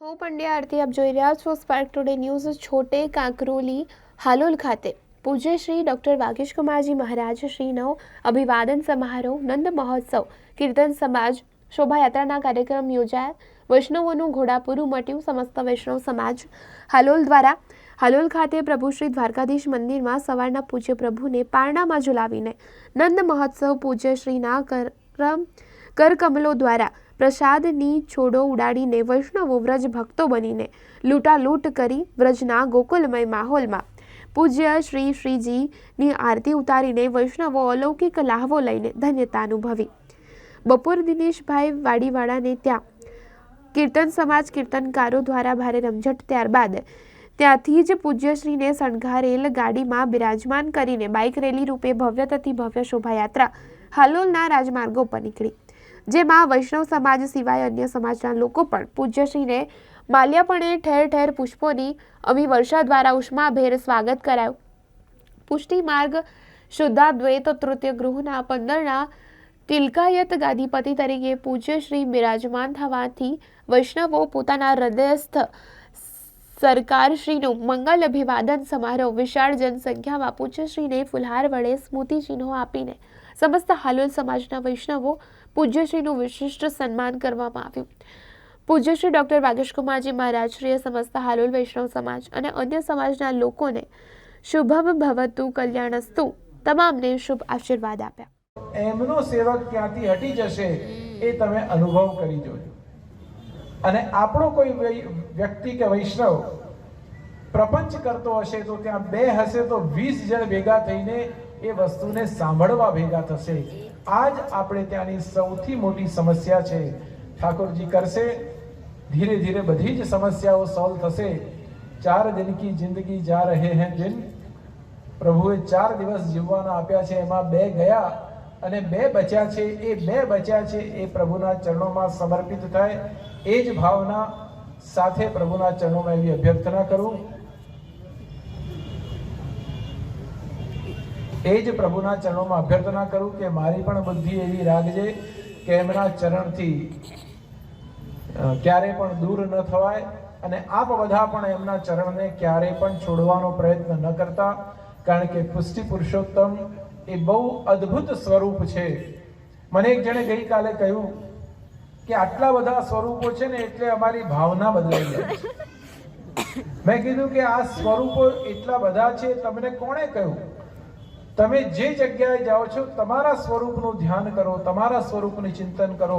હું પંડ્યા આરતી, આપ જોઈ રહ્યા છો spark today news Chhote Kankroli, Halol ખાતે. પૂજ્ય શ્રી ડૉક્ટર વાગીશકુમારજી મહારાજ શ્રીનો અભિવાદન સમારોહ, નંદ મહોત્સવ, કીર્તન સમાજ, શોભાયાત્રાના કાર્યક્રમ યોજાયા. વૈષ્ણવોનું ઘોડાપુરું મટ્યું સમસ્ત વૈષ્ણવ સમાજ. હાલોલ દ્વારા, હાલોલ ખાતે પ્રભુ શ્રી દ્વારકાધીશ મંદિરમાં સવારના પૂજ્ય પ્રભુને પારણામાં ઝુલાવીને નંદ મહોત્સવ પૂજ્ય શ્રીના કરમ કરકમલો દ્વારા પ્રસાદની છોડો ઉડાડીને વૈષ્ણવો વ્રજ ભક્તો બનીને લૂંટાલૂંટ કરી વ્રજના ગોકુલમય માહોલમાં પૂજ્ય શ્રી શ્રીજીની આરતી ઉતારીને વૈષ્ણવો અલૌકિક લાહવો લઈને ધન્યતા અનુભવી. બપોર દિનેશભાઈ વાડીવાળાને ત્યાં કીર્તન સમાજ કીર્તનકારો દ્વારા ભારે રમઝટ ત્યારબાદ ત્યાંથી જ પૂજ્યશ્રીને શણગારેલ ગાડીમાં બિરાજમાન કરીને બાઇક રેલી રૂપે ભવ્યતાથી ભવ્ય શોભાયાત્રા હાલોલના રાજમાર્ગો પર નીકળી. જેમાં વૈષ્ણવ સમાજ સિવાય અન્ય સમાજના લોકો પણ પૂજ્યશ્રીને માલ્યપણે ઠેર ઠેર પુષ્પોની અભિવર્ષા વર્ષા દ્વારા ઉષ્માભેર સ્વાગત કરાયું. પુષ્ટિ માર્ગ, શુદ્ધાદ્વૈત તૃતીય ગૃહના પંદરના તિલકાયત ગાદીપતિ તરીકે પૂજ્ય શ્રી બિરાજમાન થવાથી વૈષ્ણવો પોતાના હૃદયસ્થ સરકારશ્રીનું મંગલ અભિવાદન સમારોહ વિશાળ જનસંખ્યામાં પૂજ્યશ્રીને ફુલહાર વડે સ્મૃતિચિહ્નો આપીને સમસ્ત હાલોલ સમાજના વૈષ્ણવો પૂજ્યશ્રીનું વિશિષ્ટ સન્માન કરવામાં આવ્યું. પૂજ્યશ્રી ડૉક્ટર વાગેશકુમારજી મહારાજશ્રીએ સમસ્ત હાલોલ વૈષ્ણવ સમાજ અને અન્ય સમાજના લોકોને શુભમ ભવતુ કલ્યાણસ્તુ તમામને શુભ આશીર્વાદ આપ્યા. એમનો સેવક ક્યાંથી હટી જશે એ તમે અનુભવ કરી જોજો. અને આપણો કોઈ વ્યક્તિ કે વૈષ્ણવ પ્રપંચ કરતો હશે તો ત્યાં બે હશે તો વીસ જણ ભેગા થઈને એ વસ્તુને સાંભળવા ભેગા થશે. આ જ આપણે ત્યાંની સૌથી મોટી સમસ્યા છે. ઠાકોરજી કરશે, ધીરે ધીરે બધી જ સમસ્યાઓ સોલ્વ થશે. ચાર દિન કી જિંદગી જા રહે હે દિન. પ્રભુએ ચાર દિવસ જીવવાના આપ્યા છે, એમાં બે ગયા અને બે બચ્યા છે. એ બે બચ્યા છે, એ પ્રભુના ચરણોમાં સમર્પિત થાય. એ જ ભાવના સાથે પ્રભુના ચરણોમાં એવી અભ્યર્થના કરું. એ જ પ્રભુના ચરણોમાં અભ્યર્થના કરું કે મારી પણ બુદ્ધિ એવી રાખજે કે એમના ચરણથી ક્યારે પણ દૂર ન થવાય અને આપ બધા પણ એમના ચરણને ક્યારે પણ છોડવાનો પ્રયત્ન ન કરતા, કારણ કે પુષ્ટિ પુરુષોત્તમ એ બહુ અદ્ભુત સ્વરૂપ છે. મને એક જણે ગઈકાલે કહ્યું કે આટલા બધા સ્વરૂપો છે ને એટલે અમારી ભાવના બદલાઈ જાય છે મેં કીધું કે આ સ્વરૂપો એટલા બધા છે, તમને કોણે કહ્યું? તમે જે જગ્યાએ જાઓ છો, તમારા સ્વરૂપનું ધ્યાન કરો, તમારા સ્વરૂપનું ચિંતન કરો,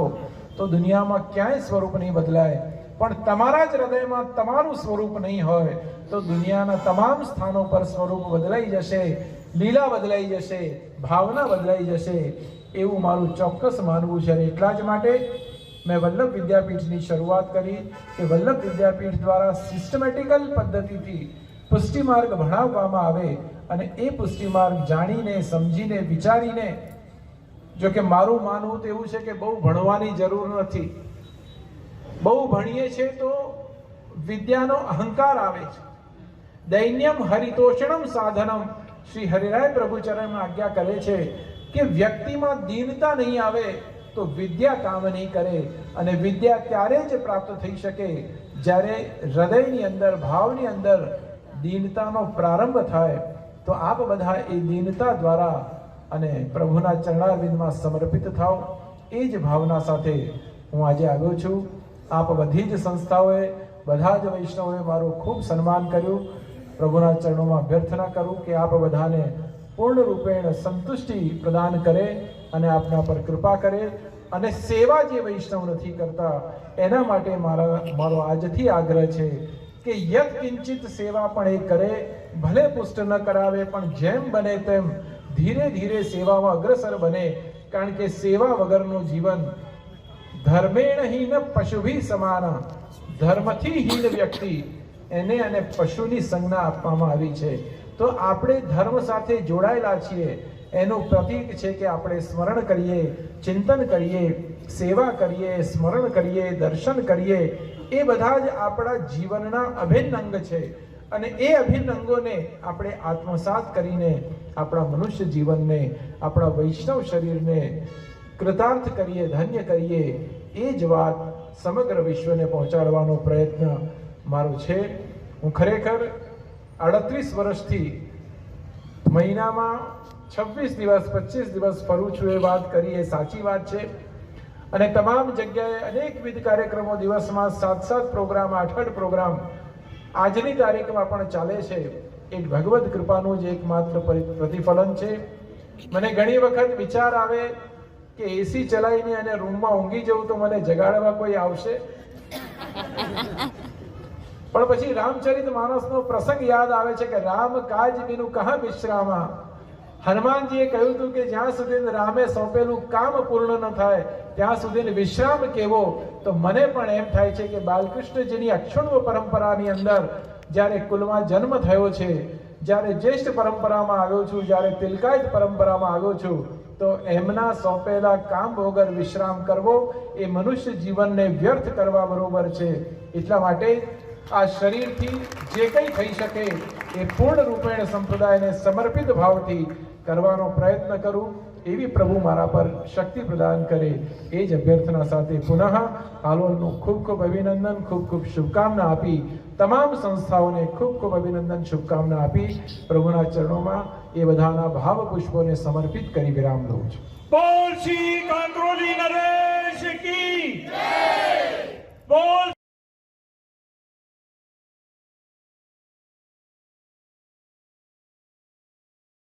તો દુનિયામાં ક્યાંય સ્વરૂપ નહીં બદલાય. પણ તમારા જ હૃદયમાં તમારું સ્વરૂપ નહીં હોય, તો દુનિયાના તમામ સ્થાનો પર સ્વરૂપ બદલાઈ જશે, લીલા બદલાઈ જશે, ભાવના બદલાઈ જશે. એવું મારું ચોક્કસ માનવું છે એટલા જ માટે મેં વલ્લભ વિદ્યાપીઠની શરૂઆત કરી કે વલ્લભ વિદ્યાપીઠ દ્વારા સિસ્ટમેટિકલ પદ્ધતિથી પુષ્ટિ માર્ગ ભણાવવામાં આવે અને એ પુષ્ટિ માર્ગ જાણીને, સમજીને, વિચારીને, જો કે મારું માનવું તો એવું છે કે બહુ ભણવાની જરૂર નથી. બહુ ભણીએ છે તો વિદ્યાનો અહંકાર આવે છે. દૈન્યમ હરિતોષણમ સાધનમ. શ્રી હરિરાય પ્રભુચરણ આજ્ઞા કરે છે કે વ્યક્તિમાં દીનતા નહીં આવે તો વિદ્યા કામ નહીં કરે અને વિદ્યા ત્યારે જ પ્રાપ્ત થઈ શકે જ્યારે હૃદયની અંદર, ભાવની અંદર દીનતાનો પ્રારંભ થાય, તો આપ બધા એ દીનતા દ્વારા અને પ્રભુના ચરણારવિંદમાં સમર્પિત થાવ એ જ ભાવના સાથે હું આજે આવ્યો છું. આપ બધી જ સંસ્થાઓએ, બધા જ વૈષ્ણવોએ મારું ખૂબ સન્માન કર્યું. પ્રભુના ચરણોમાં અભ્યર્થના કરું કે આપ બધાને પૂર્ણ રૂપેણ સંતુષ્ટિ પ્રદાન કરે અને આપના પર કૃપા કરે અને સેવા જે વૈષ્ણવ નથી કરતા, એના માટે મારા, મારો આજથી આગ્રહ છે કે યત કિંચિત સેવા પણ એ કરે, ભલે પુષ્ટ ન કરાવે, પણ જેમ બને તેમ ધીરે ધીરે સેવામાં અગ્રસર બને, કારણ કે સેવા વગરનું જીવન ધર્મેણ હીન પશુભી સમાન, ધર્મથી હીન વ્યક્તિ એને અને પશુની સંજ્ઞા આપવામાં આવી છે. તો આપણે ધર્મ સાથે જોડાયેલા છીએ, એનું પ્રતીક છે કે આપણે સ્મરણ કરીએ, ચિંતન કરીએ, સેવા કરીએ, સ્મરણ કરીએ, દર્શન કરીએ એ બધા જ આપણા જીવનના અભિન્ન અંગ છે. અને એ અભિન્ન અંગોને આપણે આત્મસાત કરીને આપણા મનુષ્ય જીવનને, આપણા વૈષ્ણવ શરીરને કૃતાર્થ કરીએ, ધન્ય કરીએ, એ જ વાત સમગ્ર વિશ્વને પહોંચાડવાનો પ્રયત્ન મારો છે. હું ખરેખર અડત્રીસ વર્ષથી મહિનામાં છવ્વીસ દિવસ, પચીસ દિવસ ફરું છું એ વાત કરી, એ સાચી વાત છે. અને તમામ જગ્યાએ અનેકવિધ કાર્યક્રમો દિવસમાં સાત સાત પ્રોગ્રામ આઠ આઠ પ્રોગ્રામ આજની તારીખમાં પણ ચાલે છે. એ ભગવદ્ કૃપાનું જ એકમાત્ર પ્રતિફલન છે. મને ઘણી વખત વિચાર આવે કે એસી ચલાવીને અને રૂમમાં ઊંઘી જવું તો મને જગાડવા કોઈ આવશે? પણ પછી રામચરિત માનસનો પ્રસંગ યાદ આવે છે કે રામ કાજ બીનું કહા વિશ્રામા હનુમાનજીએ કહ્યું હતું કે જ્યાં સુધી રામે સોંપેલું કામ પૂર્ણ ન થાય, ત્યાં સુધી વિશ્રામ કેવો? તો મને પણ એમ થાય છે કે બાલકૃષ્ણજીની અક્ષુણ્વ પરંપરાની અંદર જ્યારે કુલમાં જન્મ થયો છે, જ્યારે જ્યેષ્ઠ પરંપરામાં આવ્યો છું, જ્યારે તિલકાયત પરંપરામાં આવ્યો છું, તો એમના સોંપેલા કામ વગર વિશ્રામ કરવો એ મનુષ્ય જીવનને વ્યર્થ કરવા બરોબર છે. એટલા માટે આ શરીરથી જે કંઈ થઈ શકે એ પૂર્ણ રૂપેણ સંપ્રદાયને સમર્પિત ભાવથી કરવાનો પ્રયત્ન કરું એવી પ્રભુ મારા પર શક્તિ પ્રદાન કરે. એ જ અભ્યર્થના સાથે પુનઃ હાલોલનું ખૂબ ખૂબ અભિનંદન ખૂબ ખૂબ શુભકામના આપી તમામ સંસ્થાઓને ખૂબ ખૂબ અભિનંદન શુભકામના આપી પ્રભુના ચરણોમાં એ બધાના ભાવ પુષ્પોને સમર્પિત કરી વિરામ લઉં છું. બોલ શ્રી કાંકરોલી નરેશ કી. બોલ